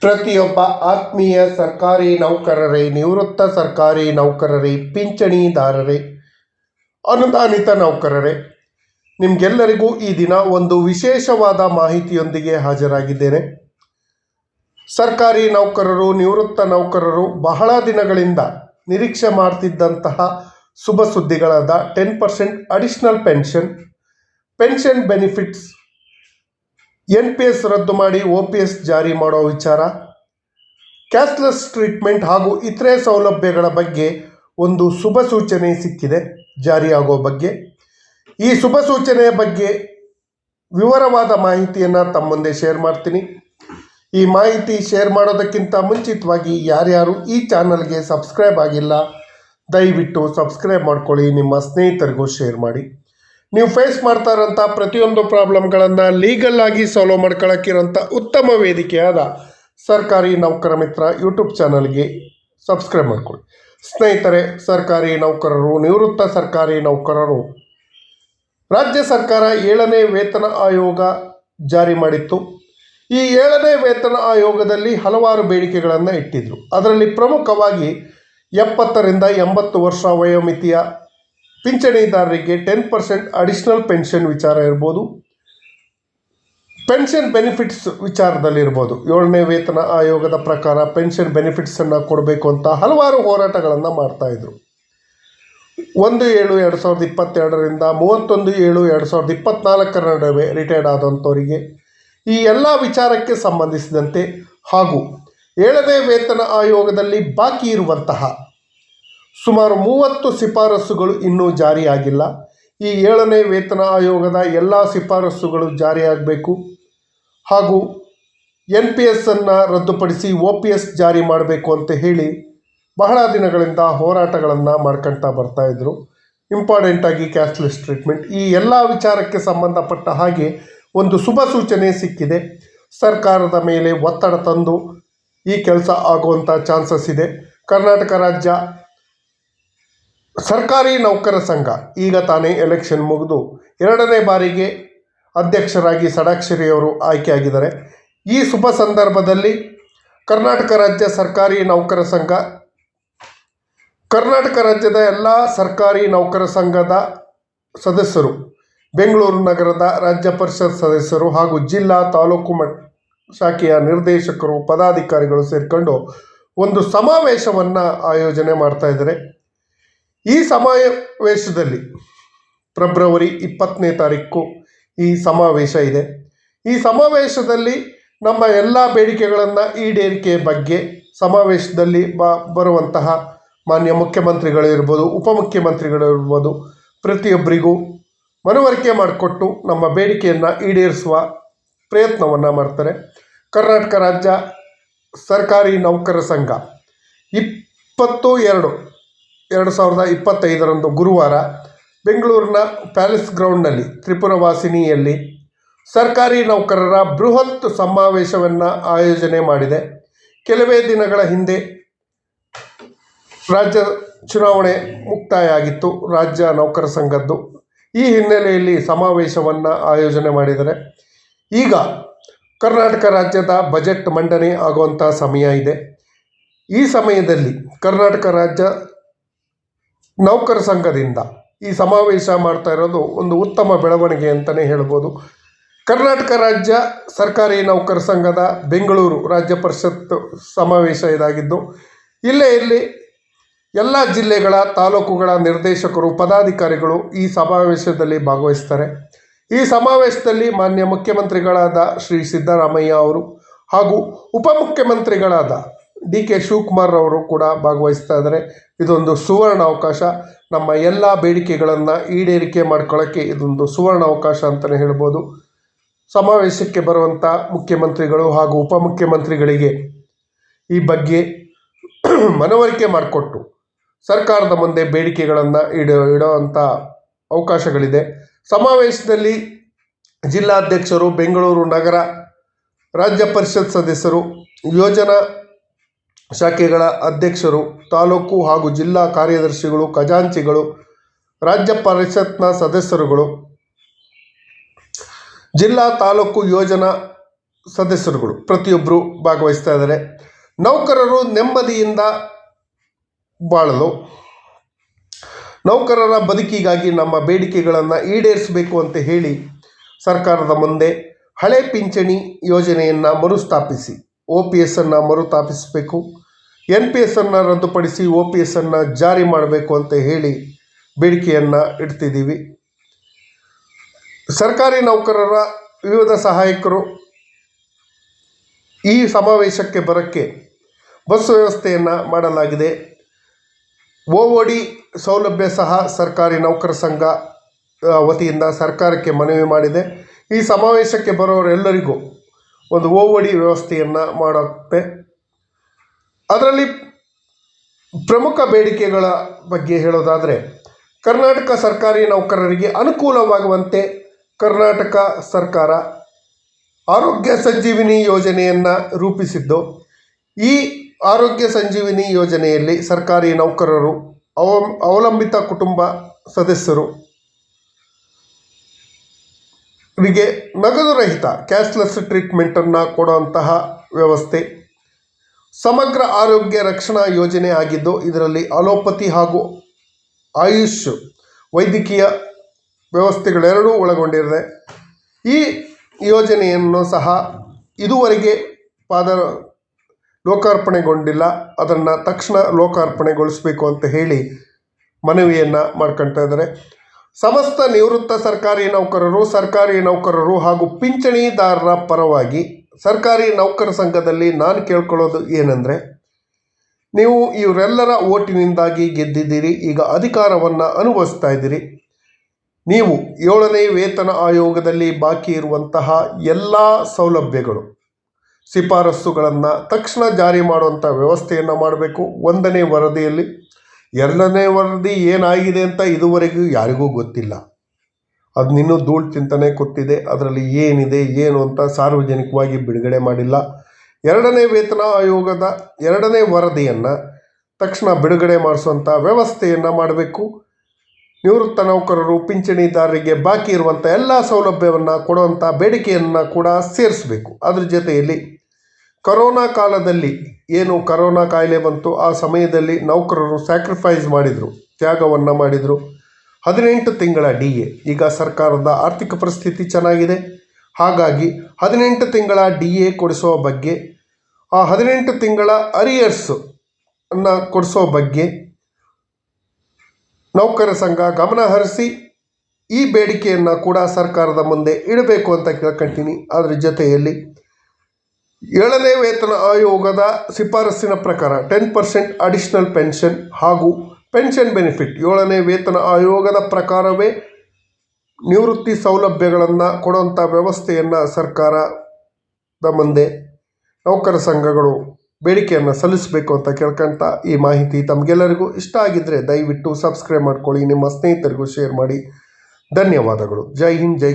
ಪ್ರತಿಯೊಬ್ಬ ಆತ್ಮೀಯ ಸರ್ಕಾರಿ ನೌಕರರೇ, ನಿವೃತ್ತ ಸರ್ಕಾರಿ ನೌಕರರೇ, ಪಿಂಚಣಿದಾರರೇ, ಅನುದಾನಿತ ನೌಕರರೇ, ನಿಮಗೆಲ್ಲರಿಗೂ ಈ ದಿನ ಒಂದು ವಿಶೇಷವಾದ ಮಾಹಿತಿಯೊಂದಿಗೆ ಹಾಜರಾಗಿದ್ದೇನೆ. ಸರ್ಕಾರಿ ನೌಕರರು, ನಿವೃತ್ತ ನೌಕರರು ಬಹಳ ದಿನಗಳಿಂದ ನಿರೀಕ್ಷೆ ಮಾಡ್ತಿದ್ದಂತಹ ಶುಭ ಸುದ್ದಿಗಳಾದ ten percent additional pension pension benefits N P S ರದ್ದು ಮಾಡಿ ಒ ಪಿ ಎಸ್ ಜಾರಿ ಮಾಡೋ ವಿಚಾರ? ಕ್ಯಾಶ್ಲೆಸ್ ಟ್ರೀಟ್ಮೆಂಟ್ ಹಾಗೂ ಇತರೆ ಸೌಲಭ್ಯಗಳ ಬಗ್ಗೆ ಒಂದು ಶುಭ ಸೂಚನೆ ಸಿಕ್ಕಿದೆ ಜಾರಿಯಾಗೋ ಬಗ್ಗೆ. ಈ ಶುಭ ಸೂಚನೆಯ ಬಗ್ಗೆ ವಿವರವಾದ ಮಾಹಿತಿಯನ್ನು ತಮ್ಮ ಮುಂದೆ ಶೇರ್ ಮಾಡ್ತೀನಿ. ಈ ಮಾಹಿತಿ ಶೇರ್ ಮಾಡೋದಕ್ಕಿಂತ ಮುಂಚಿತವಾಗಿ ಯಾರ್ಯಾರು ಈ ಚಾನಲ್ಗೆ ಸಬ್ಸ್ಕ್ರೈಬ್ ಆಗಿಲ್ಲ, ದಯವಿಟ್ಟು ಸಬ್ಸ್ಕ್ರೈಬ್ ಮಾಡ್ಕೊಳ್ಳಿ, ನಿಮ್ಮ ಸ್ನೇಹಿತರಿಗೂ ಶೇರ್ ಮಾಡಿ. ನೀವು ಫೇಸ್ ಮಾಡ್ತಾ ಇರೋಂಥ ಪ್ರತಿಯೊಂದು ಪ್ರಾಬ್ಲಮ್ಗಳನ್ನು ಲೀಗಲ್ ಆಗಿ ಸಾಲ್ವ್ ಮಾಡ್ಕೊಳ್ಳೋಕ್ಕಿರೋಂಥ ಉತ್ತಮ ವೇದಿಕೆಯಾದ ಸರ್ಕಾರಿ ನೌಕರ ಮಿತ್ರ ಯೂಟ್ಯೂಬ್ ಚಾನಲ್ಗೆ ಸಬ್ಸ್ಕ್ರೈಬ್ ಮಾಡಿಕೊಳ್ಳಿ. ಸ್ನೇಹಿತರೆ, ಸರ್ಕಾರಿ ನೌಕರರು, ನಿವೃತ್ತ ಸರ್ಕಾರಿ ನೌಕರರು, ರಾಜ್ಯ ಸರ್ಕಾರ ಏಳನೇ ವೇತನ ಆಯೋಗ ಜಾರಿ ಮಾಡಿತ್ತು. ಈ ಏಳನೇ ವೇತನ ಆಯೋಗದಲ್ಲಿ ಹಲವಾರು ಬೇಡಿಕೆಗಳನ್ನು ಇಟ್ಟಿದ್ದರು ಅದರಲ್ಲಿ ಪ್ರಮುಖವಾಗಿ ಎಪ್ಪತ್ತರಿಂದ ಎಂಬತ್ತು ವರ್ಷ ವಯೋಮಿತಿಯ ಪಿಂಚಣಿದಾರರಿಗೆ ಟೆನ್ ಪರ್ಸೆಂಟ್ ಅಡಿಷ್ನಲ್ ಪೆನ್ಷನ್ ವಿಚಾರ ಇರ್ಬೋದು. ಪೆನ್ಷನ್ ಬೆನಿಫಿಟ್ಸ್ ವಿಚಾರದಲ್ಲಿರ್ಬೋದು ಏಳನೇ ವೇತನ ಆಯೋಗದ ಪ್ರಕಾರ ಪೆನ್ಷನ್ ಬೆನಿಫಿಟ್ಸನ್ನು ಕೊಡಬೇಕು ಅಂತ ಹಲವಾರು ಹೋರಾಟಗಳನ್ನು ಮಾಡ್ತಾಯಿದ್ರು ಒಂದು ಏಳು ಎರಡು ಸಾವಿರದ ಇಪ್ಪತ್ತೆರಡರಿಂದ ಮೂವತ್ತೊಂದು ಏಳು ಎರಡು ಸಾವಿರದ ಇಪ್ಪತ್ತ್ನಾಲ್ಕರ ನಡುವೆ ರಿಟೈರ್ಡ್ ಆದಂಥವರಿಗೆ ಈ ಎಲ್ಲ ವಿಚಾರಕ್ಕೆ ಸಂಬಂಧಿಸಿದಂತೆ ಹಾಗೂ ಏಳನೇ ವೇತನ ಆಯೋಗದಲ್ಲಿ ಬಾಕಿ ಇರುವಂತಹ ಸುಮಾರು ಮೂವತ್ತು ಶಿಫಾರಸುಗಳು ಇನ್ನೂ ಜಾರಿಯಾಗಿಲ್ಲ. ಈ ಏಳನೇ ವೇತನ ಆಯೋಗದ ಎಲ್ಲ ಶಿಫಾರಸುಗಳು ಜಾರಿಯಾಗಬೇಕು. ಹಾಗೂ ಎನ್ ಪಿ ಎಸ್ಸನ್ನು ರದ್ದುಪಡಿಸಿ ಒ ಪಿ ಎಸ್ ಜಾರಿ ಮಾಡಬೇಕು ಅಂತ ಹೇಳಿ ಬಹಳ ದಿನಗಳಿಂದ ಹೋರಾಟಗಳನ್ನು ಮಾಡ್ಕೊಳ್ತಾ ಬರ್ತಾಯಿದ್ರು ಇಂಪಾರ್ಟೆಂಟಾಗಿ ಕ್ಯಾಶ್ಲೆಸ್ ಟ್ರೀಟ್ಮೆಂಟ್ ಈ ಎಲ್ಲ ವಿಚಾರಕ್ಕೆ ಸಂಬಂಧಪಟ್ಟ ಹಾಗೆ ಒಂದು ಶುಭ ಸೂಚನೆ ಸಿಕ್ಕಿದೆ. ಸರ್ಕಾರದ ಮೇಲೆ ಒತ್ತಡ ತಂದು ಈ ಕೆಲಸ ಆಗುವಂಥ ಚಾನ್ಸಸ್ ಇದೆ. ಕರ್ನಾಟಕ ರಾಜ್ಯ ಸರ್ಕಾರಿ ನೌಕರ ಸಂಘ ಈಗ ತಾನೇ ಎಲೆಕ್ಷನ್ ಮುಗಿದು ಎರಡನೇ ಬಾರಿಗೆ ಅಧ್ಯಕ್ಷರಾಗಿ ಸಡಾಕ್ಷರಿಯವರು ಆಯ್ಕೆಯಾಗಿದ್ದಾರೆ. ಈ ಶುಭ ಸಂದರ್ಭದಲ್ಲಿ ಕರ್ನಾಟಕ ರಾಜ್ಯ ಸರ್ಕಾರಿ ನೌಕರ ಸಂಘ, ಕರ್ನಾಟಕ ರಾಜ್ಯದ ಎಲ್ಲ ಸರ್ಕಾರಿ ನೌಕರ ಸಂಘದ ಸದಸ್ಯರು, ಬೆಂಗಳೂರು ನಗರದ ರಾಜ್ಯ ಪರಿಷತ್ ಸದಸ್ಯರು ಹಾಗೂ ಜಿಲ್ಲಾ ತಾಲೂಕು ಮಟ್, ಶಾಖೆಯ ನಿರ್ದೇಶಕರು, ಪದಾಧಿಕಾರಿಗಳು ಸೇರಿಕೊಂಡು ಒಂದು ಸಮಾವೇಶವನ್ನು ಆಯೋಜನೆ ಮಾಡ್ತಾ ಇದ್ದಾರೆ. ಈ ಸಮಾವೇಶದಲ್ಲಿ ಫೆಬ್ರವರಿ ಇಪ್ಪತ್ತನೇ ತಾರೀಕು ಈ ಸಮಾವೇಶ ಇದೆ. ಈ ಸಮಾವೇಶದಲ್ಲಿ ನಮ್ಮ ಎಲ್ಲ ಬೇಡಿಕೆಗಳನ್ನು ಈಡೇರಿಕೆ ಬಗ್ಗೆ ಸಮಾವೇಶದಲ್ಲಿ ಬ, ಬರುವಂತಹ ಮಾನ್ಯ ಮುಖ್ಯಮಂತ್ರಿಗಳಿರ್ಬೋದು ಉಪಮುಖ್ಯಮಂತ್ರಿಗಳಿರ್ಬೋದು ಪ್ರತಿಯೊಬ್ಬರಿಗೂ ಮನವರಿಕೆ ಮಾಡಿಕೊಟ್ಟು ನಮ್ಮ ಬೇಡಿಕೆಯನ್ನು ಈಡೇರಿಸುವ ಪ್ರಯತ್ನವನ್ನು ಮಾಡ್ತಾರೆ. ಕರ್ನಾಟಕ ರಾಜ್ಯ ಸರ್ಕಾರಿ ನೌಕರ ಸಂಘ ಇಪ್ಪತ್ತು ಎರಡು ಎರಡು ಸಾವಿರದ ಇಪ್ಪತ್ತೈದರಂದು ಗುರುವಾರ ಬೆಂಗಳೂರಿನ ಪ್ಯಾಲೇಸ್ ಗ್ರೌಂಡ್ನಲ್ಲಿ ತ್ರಿಪುರ ವಾಸಿನಿಯಲ್ಲಿ ಸರ್ಕಾರಿ ನೌಕರರ ಬೃಹತ್ ಸಮಾವೇಶವನ್ನು ಆಯೋಜನೆ ಮಾಡಿದೆ. ಕೆಲವೇ ದಿನಗಳ ಹಿಂದೆ ರಾಜ್ಯ ಚುನಾವಣೆ ಮುಕ್ತಾಯ ಆಗಿತ್ತು ರಾಜ್ಯ ನೌಕರ ಸಂಘದ್ದು ಈ ಹಿನ್ನೆಲೆಯಲ್ಲಿ ಸಮಾವೇಶವನ್ನು ಆಯೋಜನೆ ಮಾಡಿದರೆ ಈಗ ಕರ್ನಾಟಕ ರಾಜ್ಯದ ಬಜೆಟ್ ಮಂಡನೆ ಆಗುವಂಥ ಸಮಯ ಇದೆ. ಈ ಸಮಯದಲ್ಲಿ ಕರ್ನಾಟಕ ರಾಜ್ಯ ನೌಕರ ಸಂಘದಿಂದ ಈ ಸಮಾವೇಶ ಮಾಡ್ತಾ ಇರೋದು ಒಂದು ಉತ್ತಮ ಬೆಳವಣಿಗೆ ಅಂತಲೇ ಹೇಳ್ಬೋದು. ಕರ್ನಾಟಕ ರಾಜ್ಯ ಸರ್ಕಾರಿ ನೌಕರ ಸಂಘದ ಬೆಂಗಳೂರು ರಾಜ್ಯ ಪರಿಷತ್ತು ಸಮಾವೇಶ ಇದಾಗಿದ್ದು, ಇಲ್ಲೇ ಇಲ್ಲಿ ಎಲ್ಲ ಜಿಲ್ಲೆಗಳ ತಾಲೂಕುಗಳ ನಿರ್ದೇಶಕರು, ಪದಾಧಿಕಾರಿಗಳು ಈ ಸಮಾವೇಶದಲ್ಲಿ ಭಾಗವಹಿಸ್ತಾರೆ. ಈ ಸಮಾವೇಶದಲ್ಲಿ ಮಾನ್ಯ ಮುಖ್ಯಮಂತ್ರಿಗಳಾದ ಶ್ರೀ ಸಿದ್ದರಾಮಯ್ಯ ಅವರು ಹಾಗೂ ಉಪಮುಖ್ಯಮಂತ್ರಿಗಳಾದ ಡಿ ಕೆ ಶಿವಕುಮಾರ್ ಅವರು ಕೂಡ ಭಾಗವಹಿಸ್ತಾ ಇದ್ದಾರೆ. ಇದೊಂದು ಸುವರ್ಣ ಅವಕಾಶ. ನಮ್ಮ ಎಲ್ಲ ಬೇಡಿಕೆಗಳನ್ನು ಈಡೇರಿಕೆ ಮಾಡ್ಕೊಳ್ಳೋಕ್ಕೆ ಇದೊಂದು ಸುವರ್ಣ ಅವಕಾಶ ಅಂತಲೇ ಹೇಳ್ಬೋದು. ಸಮಾವೇಶಕ್ಕೆ ಬರುವಂಥ ಮುಖ್ಯಮಂತ್ರಿಗಳು ಹಾಗೂ ಉಪಮುಖ್ಯಮಂತ್ರಿಗಳಿಗೆ ಈ ಬಗ್ಗೆ ಮನವರಿಕೆ ಮಾಡಿಕೊಟ್ಟು ಸರ್ಕಾರದ ಮುಂದೆ ಬೇಡಿಕೆಗಳನ್ನು ಇಡ ಇಡೋವಂಥ ಅವಕಾಶಗಳಿದೆ. ಸಮಾವೇಶದಲ್ಲಿ ಜಿಲ್ಲಾಧ್ಯಕ್ಷರು, ಬೆಂಗಳೂರು ನಗರ ರಾಜ್ಯ ಪರಿಷತ್ ಸದಸ್ಯರು, ಯೋಜನಾ ಶಾಖೆಗಳ ಅಧ್ಯಕ್ಷರು, ತಾಲೂಕು ಹಾಗೂ ಜಿಲ್ಲಾ ಕಾರ್ಯದರ್ಶಿಗಳು, ಖಜಾಂಚಿಗಳು, ರಾಜ್ಯ ಪರಿಷತ್ನ ಸದಸ್ಯರುಗಳು, ಜಿಲ್ಲಾ ತಾಲೂಕು ಯೋಜನಾ ಸದಸ್ಯರುಗಳು ಪ್ರತಿಯೊಬ್ಬರು ಭಾಗವಹಿಸ್ತಾ ಇದ್ದಾರೆ. ನೌಕರರು ನೆಮ್ಮದಿಯಿಂದ ಬಾಳಲು ನೌಕರರ ಬದುಕಿಗಾಗಿ ನಮ್ಮ ಬೇಡಿಕೆಗಳನ್ನು ಈಡೇರಿಸಬೇಕು ಅಂತ ಹೇಳಿ ಸರ್ಕಾರದ ಮುಂದೆ ಹಳೆ ಪಿಂಚಣಿ ಯೋಜನೆಯನ್ನು ಮರುಸ್ಥಾಪಿಸಿ ಒ ಪಿ ಎಸ್ಸನ್ನು ಮರುಸ್ಥಾಪಿಸಬೇಕು. ಎನ್ ಪಿ ಎಸ್ಸನ್ನು ರದ್ದುಪಡಿಸಿ ಒ ಪಿ ಎಸ್ಸನ್ನು ಜಾರಿ ಮಾಡಬೇಕು ಅಂತ ಹೇಳಿ ಬೇಡಿಕೆಯನ್ನು ಇಡ್ತಿದ್ದೀವಿ. ಸರ್ಕಾರಿ ನೌಕರರ ವಿವಿಧ ಸಹಾಯಕರು ಈ ಸಮಾವೇಶಕ್ಕೆ ಬರೋಕ್ಕೆ ಬಸ್ ವ್ಯವಸ್ಥೆಯನ್ನು ಮಾಡಲಾಗಿದೆ. ಓ ಡಿ ಸೌಲಭ್ಯ ಸಹ ಸರ್ಕಾರಿ ನೌಕರ ಸಂಘ ವತಿಯಿಂದ ಸರ್ಕಾರಕ್ಕೆ ಮನವಿ ಮಾಡಿದೆ. ಈ ಸಮಾವೇಶಕ್ಕೆ ಬರೋರೆಲ್ಲರಿಗೂ ಒಂದು ಒ ಡಿ ವ್ಯವಸ್ಥೆಯನ್ನು ಮಾಡುತ್ತೆ ಅದರಲ್ಲಿ ಪ್ರಮುಖ ಬೇಡಿಕೆಗಳ ಬಗ್ಗೆ ಹೇಳೋದಾದರೆ, ಕರ್ನಾಟಕ ಸರ್ಕಾರಿ ನೌಕರರಿಗೆ ಅನುಕೂಲವಾಗುವಂತೆ ಕರ್ನಾಟಕ ಸರ್ಕಾರ ಆರೋಗ್ಯ ಸಂಜೀವಿನಿ ಯೋಜನೆಯನ್ನು ರೂಪಿಸಿದ್ದು, ಈ ಆರೋಗ್ಯ ಸಂಜೀವಿನಿ ಯೋಜನೆಯಲ್ಲಿ ಸರ್ಕಾರಿ ನೌಕರರು ಅವ, ಅವಲಂಬಿತ ಕುಟುಂಬ ಸದಸ್ಯರು ರಿಗೆ ನಗದು ರಹಿತ ಕ್ಯಾಶ್ಲೆಸ್ ಟ್ರೀಟ್ಮೆಂಟನ್ನು ಕೊಡುವಂತಹ ವ್ಯವಸ್ಥೆ ಸಮಗ್ರ ಆರೋಗ್ಯ ರಕ್ಷಣಾ ಯೋಜನೆ ಆಗಿದ್ದು, ಇದರಲ್ಲಿ ಅಲೋಪತಿ ಹಾಗೂ ಆಯುಷ್ ವೈದ್ಯಕೀಯ ವ್ಯವಸ್ಥೆಗಳೆರಡೂ ಒಳಗೊಂಡಿದೆ. ಈ ಯೋಜನೆಯನ್ನು ಸಹ ಇದುವರೆಗೆ ಪಾದ, ಲೋಕಾರ್ಪಣೆಗೊಂಡಿಲ್ಲ. ಅದನ್ನು ತಕ್ಷಣ ಲೋಕಾರ್ಪಣೆಗೊಳಿಸಬೇಕು ಅಂತ ಹೇಳಿ ಮನವಿಯನ್ನು ಮಾಡ್ಕೊಳ್ತಾ ಇದ್ದಾರೆ. ಸಮಸ್ತ ನಿವೃತ್ತ ಸರ್ಕಾರಿ ನೌಕರರು ಸರ್ಕಾರಿ ನೌಕರರು ಹಾಗೂ ಪಿಂಚಣಿದಾರರ ಪರವಾಗಿ ಸರ್ಕಾರಿ ನೌಕರ ಸಂಘದಲ್ಲಿ ನಾನು ಕೇಳ್ಕೊಳ್ಳೋದು ಏನಂದರೆ, ನೀವು ಇವರೆಲ್ಲರ ಓಟಿನಿಂದಾಗಿ ಗೆದ್ದಿದ್ದೀರಿ, ಈಗ ಅಧಿಕಾರವನ್ನು ಅನುಭವಿಸ್ತಾ ಇದ್ದೀರಿ. ನೀವು ಏಳನೇ ವೇತನ ಆಯೋಗದಲ್ಲಿ ಬಾಕಿ ಇರುವಂತಹ ಎಲ್ಲ ಸೌಲಭ್ಯಗಳು ಶಿಫಾರಸ್ಸುಗಳನ್ನು ತಕ್ಷಣ ಜಾರಿ ಮಾಡುವಂಥ ವ್ಯವಸ್ಥೆಯನ್ನು ಮಾಡಬೇಕು, ಒಂದನೇ ವರದಿಯಲ್ಲಿ. ಎರಡನೇ ವರದಿ ಏನಾಗಿದೆ ಅಂತ ಇದುವರೆಗೂ ಯಾರಿಗೂ ಗೊತ್ತಿಲ್ಲ. ಅದು ಇನ್ನೂ ಧೂಳು ಚಿಂತನೆ ಕೊಟ್ಟಿದೆ. ಅದರಲ್ಲಿ ಏನಿದೆ, ಏನು ಅಂತ ಸಾರ್ವಜನಿಕವಾಗಿ ಬಿಡುಗಡೆ ಮಾಡಿಲ್ಲ. ಎರಡನೇ ವೇತನ ಆಯೋಗದ ಎರಡನೇ ವರದಿಯನ್ನು ತಕ್ಷಣ ಬಿಡುಗಡೆ ಮಾಡಿಸುವಂಥ ವ್ಯವಸ್ಥೆಯನ್ನು ಮಾಡಬೇಕು. ನಿವೃತ್ತ ನೌಕರರು, ಪಿಂಚಣಿದಾರರಿಗೆ ಬಾಕಿ ಇರುವಂಥ ಎಲ್ಲ ಸೌಲಭ್ಯವನ್ನು ಕೊಡುವಂಥ ಬೇಡಿಕೆಯನ್ನು ಕೂಡ ಸೇರಿಸಬೇಕು. ಅದ್ರ ಜೊತೆಯಲ್ಲಿ ಕರೋನಾ ಕಾಲದಲ್ಲಿ ಏನು ಕರೋನಾ ಕಾಯಿಲೆ ಬಂತು, ಆ ಸಮಯದಲ್ಲಿ ನೌಕರರು ಸ್ಯಾಕ್ರಿಫೈಸ್ ಮಾಡಿದರು, ತ್ಯಾಗವನ್ನು ಮಾಡಿದರು. ಹದಿನೆಂಟು ತಿಂಗಳ ಡಿ ಎ ಈಗ ಸರ್ಕಾರದ ಆರ್ಥಿಕ ಪರಿಸ್ಥಿತಿ ಚೆನ್ನಾಗಿದೆ. ಹಾಗಾಗಿ ಹದಿನೆಂಟು ತಿಂಗಳ ಡಿ ಎ ಕೊಡಿಸೋ ಬಗ್ಗೆ, ಆ ಹದಿನೆಂಟು ತಿಂಗಳ ಅರಿಯರ್ಸು ಅನ್ನು ಕೊಡಿಸೋ ಬಗ್ಗೆ ನೌಕರ ಸಂಘ ಗಮನ ಹರಿಸಿ, ಈ ಬೇಡಿಕೆಯನ್ನು ಕೂಡ ಸರ್ಕಾರದ ಮುಂದೆ ಇಡಬೇಕು ಅಂತ ಕೇಳ್ಕೊಂತೀನಿ. ಅದರ ಜೊತೆಯಲ್ಲಿ ಏಳನೇ ವೇತನ ಆಯೋಗದ ಶಿಫಾರಸ್ಸಿನ ಪ್ರಕಾರ ಟೆನ್ ಪರ್ಸೆಂಟ್ ಅಡಿಷನಲ್ ಪೆನ್ಷನ್ ಹಾಗೂ ಪೆನ್ಷನ್ ಬೆನಿಫಿಟ್ ಏಳನೇ ವೇತನ ಆಯೋಗದ ಪ್ರಕಾರವೇ ನಿವೃತ್ತಿ ಸೌಲಭ್ಯಗಳನ್ನು ಕೊಡುವಂಥ ವ್ಯವಸ್ಥೆಯನ್ನು ಸರ್ಕಾರದ ಮುಂದೆ ನೌಕರ ಸಂಘಗಳು ಬೇಡಿಕೆಯನ್ನು ಸಲ್ಲಿಸಬೇಕು ಅಂತ ಕೇಳ್ಕೊಂತ ಈ ಮಾಹಿತಿ ತಮಗೆಲ್ಲರಿಗೂ ಇಷ್ಟ ಆಗಿದ್ದರೆ ದಯವಿಟ್ಟು ಸಬ್ಸ್ಕ್ರೈಬ್ ಮಾಡ್ಕೊಳ್ಳಿ. ನಿಮ್ಮ ಸ್ನೇಹಿತರಿಗೂ ಶೇರ್ ಮಾಡಿ. ಧನ್ಯವಾದಗಳು. ಜೈ ಹಿಂದ್, ಜೈ